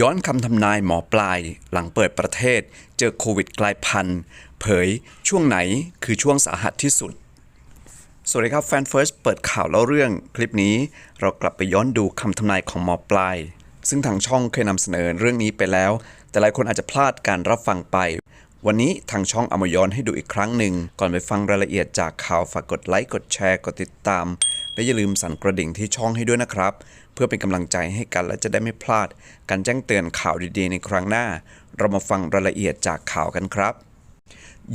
ย้อนคำทำนายหมอปลายหลังเปิดประเทศ เจอโควิดกลายพันธุ์ เผยช่วงไหนคือช่วงสาหัสที่สุด สวัสดีครับแฟนเฟิร์สเปิดข่าวเล่าเรื่องคลิปนี้ เรากลับไปย้อนดูคำทำนายของหมอปลาย ซึ่งทางช่องเคยนำเสนอเรื่องนี้ไปแล้ว แต่หลายคนอาจจะพลาดการรับฟังไป วันนี้ทางช่องเอามาย้อนให้ดูอีกครั้งหนึ่ง ก่อนไปฟังรายละเอียดจากข่าวฝากกดไลค์กดแชร์กดติดตาม และอย่าลืมสั่นกระดิ่งที่ช่องให้ด้วยนะครับ เพื่อเป็นกำลังใจให้กันและจะได้ไม่พลาด การแจ้งเตือนข่าวดีๆ ในครั้งหน้า เรามาฟังรายละเอียดจากข่าวกันครับ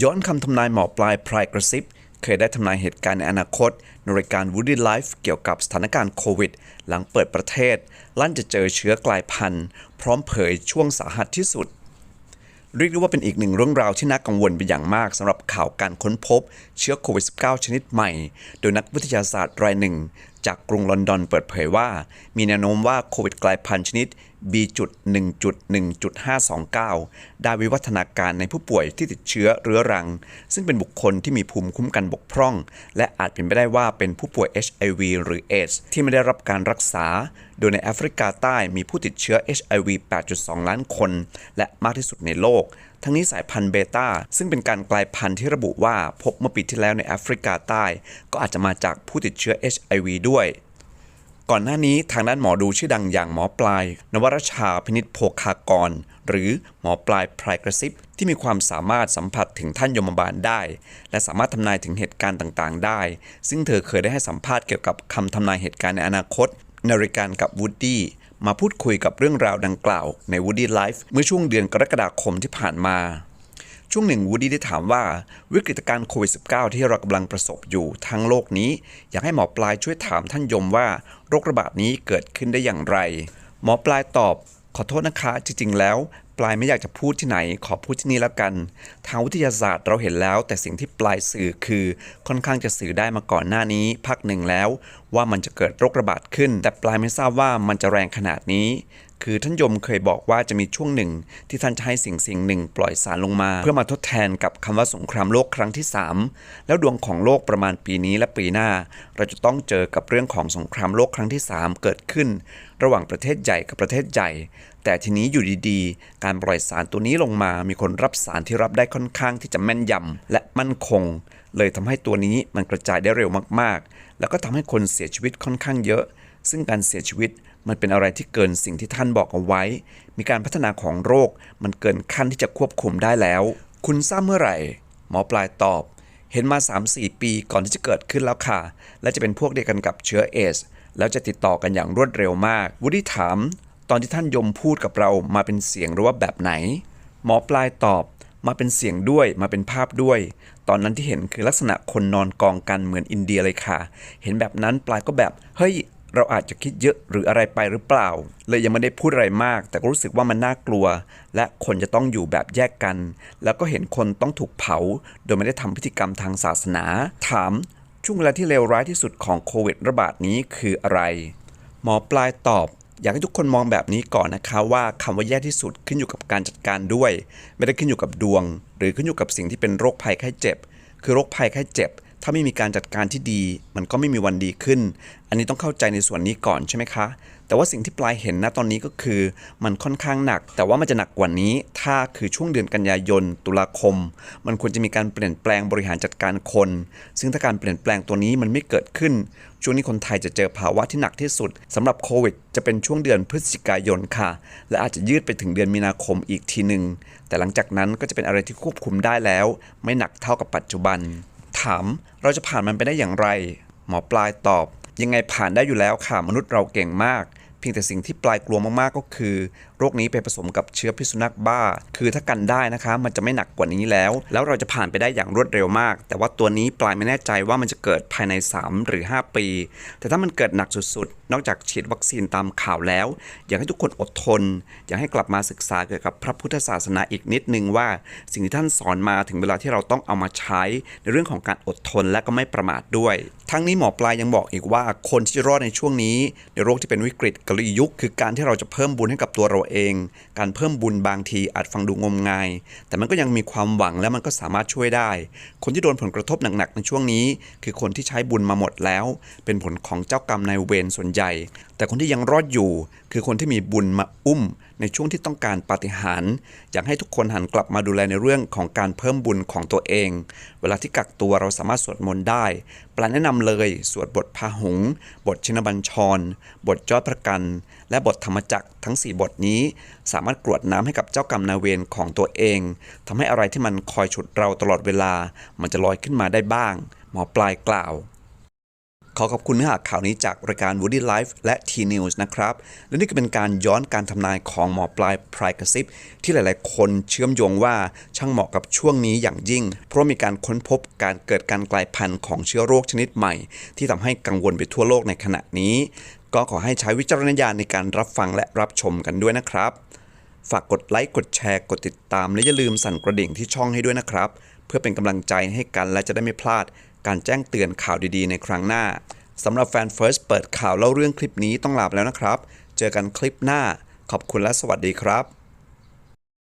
ย้อนคำทำนายหมอปลายพรายกระซิบเคยได้ทำนายเหตุการณ์ในอนาคต ในรายการ Woody Life เกี่ยวกับสถานการณ์โควิด หลังเปิดประเทศ ลั่นจะเจอเชื้อกลายพันธุ์ พร้อมเผยช่วงสาหัสที่สุด เรียกได้ว่าเป็นอีกหนึ่งเรื่องราวที่น่ากังวลเป็นอย่างมากสำหรับข่าวการค้นพบ เชื้อโควิด -19 ชนิดใหม่ โดยนักวิทยาศาสตร์รายหนึ่ง จากกรุงลอนดอนเปิดเผยว่า มีแนวโน้มว่าโควิดกลายพันธุ์ชนิด B.1.1.529 ได้วิวัฒนาการในผู้ป่วยที่ติดเชื้อเรื้อรัง ซึ่งเป็นบุคคลที่มีภูมิคุ้มกันบกพร่อง และอาจเป็นไปได้ว่าเป็นผู้ป่วย HIV หรือ AIDS ที่ไม่ได้รับการรักษา โดยในแอฟริกาใต้มีผู้ติดเชื้อ HIV 8.2 ล้านคน และมากที่สุดในโลก ทั้งนี้สายพันธุ์เบต้าซึ่งเป็นการกลายพันธุ์ที่ระบุว่าพบเมื่อปีที่แล้วในแอฟริกาใต้ ก็อาจจะมาจากผู้ติดเชื้อ HIV ด้วยก่อนหน้านี้ทางด้านหมอดูชื่อดังอย่างหมอปลาย นวรชาพินิษโภคากร หรือหมอปลายพรายกระซิบที่มีความสามารถสัมผัสถึงท่านยมบาลได้ และสามารถทำนายถึงเหตุการณ์ต่างๆ ได้ ซึ่งเธอเคยได้ให้สัมภาษณ์เกี่ยวกับคำทำนายเหตุการณ์ในอนาคตในรายการกับวูดดี้ มาพูดคุยกับเรื่องราวดังกล่าวใน Woody Life เมื่อช่วงเดือนกรกฎาคมที่ผ่านมา ช่วงหนึ่งวูดี้ได้ถามว่าวิกฤตการณ์โควิด -19 ที่เรากำลังประสบอยู่ทั้งโลกนี้ อยากให้หมอปลายช่วยถามท่านยมว่าโรคระบาดนี้เกิดขึ้นได้อย่างไร หมอปลายตอบ ขอโทษนะคะ จริง ๆ แล้วปลายไม่อยากจะพูดที่ไหนขอพูดที่นี่แล้วกันทางวิทยาศาสตร์เราเห็นแล้ว แต่สิ่งที่ปลายสื่อคือค่อนข้างจะสื่อได้มาก่อนหน้านี้พักหนึ่งแล้วว่ามันจะเกิดโรคระบาดขึ้น แต่ปลายไม่ทราบว่ามันจะแรงขนาดนี้ คือท่านยมเคยบอกว่าจะมีช่วงหนึ่ง ที่ท่านจะให้สิ่งสิ่งหนึ่งปล่อยสารลงมา เพื่อมาทดแทนกับคำว่าสงครามโลกครั้งที่ 3 แล้วดวงของโลกประมาณปีนี้และปีหน้า เราจะต้องเจอกับเรื่องของสงครามโลกครั้งที่ 3 เกิดขึ้น ระหว่างประเทศใหญ่กับประเทศใหญ่ แต่ทีนี้อยู่ดีๆ การปล่อยสารตัวนี้ลงมา มีคนรับสารที่รับได้ค่อนข้างที่จะแม่นยำและมั่นคงเลยทำให้ตัวนี้มันกระจายได้เร็วมากๆ แล้วก็ทำให้คนเสียชีวิตค่อนข้างเยอะ ซึ่งการเสียชีวิตมันเป็นอะไรที่เกินสิ่งที่ท่านบอกเอาไว้ มีการพัฒนาของโรค มันเกินขั้นที่จะควบคุมได้แล้ว คุณทราบเมื่อไหร่ หมอปลายตอบ เห็นมา 3-4 ปีก่อนที่จะเกิดขึ้นแล้วค่ะ และจะเป็นพวกเดียวกันกับเชื้อเอส แล้วจะติดต่อกันอย่างรวดเร็วมากวูดดี้ถาม ตอนที่ท่านยมพูดกับเรามาเป็นเสียงหรือว่าแบบไหน หมอปลายตอบ มาเป็นเสียงด้วย มาเป็นภาพด้วย ตอนนั้นที่เห็นคือลักษณะคนนอนกองกันเหมือนอินเดียเลยค่ะ เห็นแบบนั้นปลายก็แบบเฮ้ยเราอาจจะคิดเยอะหรืออะไรไปหรือเปล่า เลยยังไม่ได้พูดอะไรมาก แต่ก็รู้สึกว่ามันน่ากลัว และคนจะต้องอยู่แบบแยกกัน แล้วก็เห็นคนต้องถูกเผา โดยไม่ได้ทำพิธีกรรมทางศาสนา ถาม ช่วงเวลาที่เลวร้ายที่สุดของโควิดระบาดนี้คืออะไร หมอปลายตอบ อยากให้ทุกคนมองแบบนี้ก่อนนะคะว่าคำว่าแย่ที่สุดขึ้นอยู่กับการจัดการด้วย ไม่ได้ขึ้นอยู่กับดวง หรือขึ้นอยู่กับสิ่งที่เป็นโรคภัยไข้เจ็บ คือโรคภัยไข้เจ็บ ถ้าไม่มีการจัดการที่ดี มันก็ไม่มีวันดีขึ้น อันนี้ต้องเข้าใจในส่วนนี้ก่อนใช่ไหมคะ แต่ว่าสิ่งที่ปลายเห็นนะตอนนี้ก็คือ มันค่อนข้างหนัก แต่ว่ามันจะหนักกว่านี้ ถ้าคือช่วงเดือนกันยายน ตุลาคม มันควรจะมีการเปลี่ยนแปลงบริหารจัดการคน ซึ่งถ้าการเปลี่ยนแปลงตัวนี้มันไม่เกิดขึ้น ช่วงนี้คนไทยจะเจอภาวะที่หนักที่สุดสำหรับโควิด จะเป็นช่วงเดือนพฤศจิกายนค่ะ และอาจจะยืดไปถึงเดือนมีนาคมอีกทีหนึ่งแต่หลังจากนั้นก็จะเป็นอะไรที่ควบคุมได้แล้ว ไม่หนักเท่ากับปัจจุบัน ถาม เราจะผ่านมันไปได้อย่างไร หมอปลายตอบ ยังไงผ่านได้อยู่แล้วค่ะ มนุษย์เราเก่งมาก เพียงแต่สิ่งที่ปลายกลัวมากๆก็คือ โรคนี้ไปผสมกับเชื้อพิษสุนัขบ้า คือถ้ากันได้นะคะ มันจะไม่หนักกว่านี้แล้ว แล้วเราจะผ่านไปได้อย่างรวดเร็วมาก แต่ว่าตัวนี้ปลายไม่แน่ใจว่ามันจะเกิดภายใน 3 หรือ 5 ปี แต่ถ้ามันเกิดหนักสุดๆ นอกจากฉีดวัคซีนตามข่าวแล้ว อยากให้ทุกคนอดทน อยากให้กลับมาศึกษาเกี่ยวกับพระพุทธศาสนาอีกนิดนึงว่า สิ่งที่ท่านสอนมาถึงเวลาที่เราต้องเอามาใช้ ในเรื่องของการอดทนและก็ไม่ประมาทด้วย ทั้งนี้หมอปลายยังบอกอีกว่าคนที่จะรอดในช่วงนี้ ในโรคที่เป็นวิกฤตกลยุคคือการที่เราจะเพิ่มบุญให้กับตัวเราเอง การเพิ่มบุญบางทีอาจฟังดูงมงาย แต่มันก็ยังมีความหวังและมันก็สามารถช่วยได้ คนที่โดนผลกระทบหนักๆในช่วงนี้ คือคนที่ใช้บุญมาหมดแล้ว เป็นผลของเจ้ากรรมนายเวรส่วนใหญ่ แต่คนที่ยังรอดอยู่ คือคนที่มีบุญมาอุ้ม ในช่วงที่ต้องการปาฏิหาริย์อยากให้ทุกคนหันกลับมาดูแลในเรื่องของการเพิ่มบุญของตัวเอง เวลาที่กักตัวเราสามารถสวดมนต์ได้ ลาแนะนำเลย สวดบทพาหง บทชินบัญชร บทจอดประกัน และบทธรรมจักรทั้ง 4 บทนี้ สามารถกรวดน้ำให้กับเจ้ากรรมนายเวรของตัวเองทำให้อะไรที่มันคอยฉุดเราตลอดเวลา มันจะลอยขึ้นมาได้บ้าง หมอปลายกล่าว ขอขอบคุณเนื้อหาข่าวนี้จากรายการ Woody Life และ T News นะครับ และนี่ก็เป็นการย้อนการทำนายของหมอปลายพรายกระซิบที่หลาย ๆ คนเชื่อมโยงว่าช่างเหมาะกับช่วงนี้อย่างยิ่ง เพราะมีการค้นพบการเกิดการกลายพันธุ์ของเชื้อโรคชนิดใหม่ ที่ทำให้กังวลไปทั่วโลกในขณะนี้ ก็ขอให้ใช้วิจารณญาณในการรับฟังและรับชมกันด้วยนะครับ ฝากกดไลค์กดแชร์กดติดตามและอย่าลืมสั่นกระดิ่งที่ช่องให้ด้วยนะครับ เพื่อเป็นกำลังใจให้กันและจะได้ไม่พลาด การแจ้งเตือนข่าวดีๆ ในครั้งหน้าสำหรับแฟน First เปิดข่าวเล่าเรื่องคลิปนี้ต้องลาไปแล้วนะครับ เจอกันคลิปหน้า ขอบคุณและสวัสดีครับ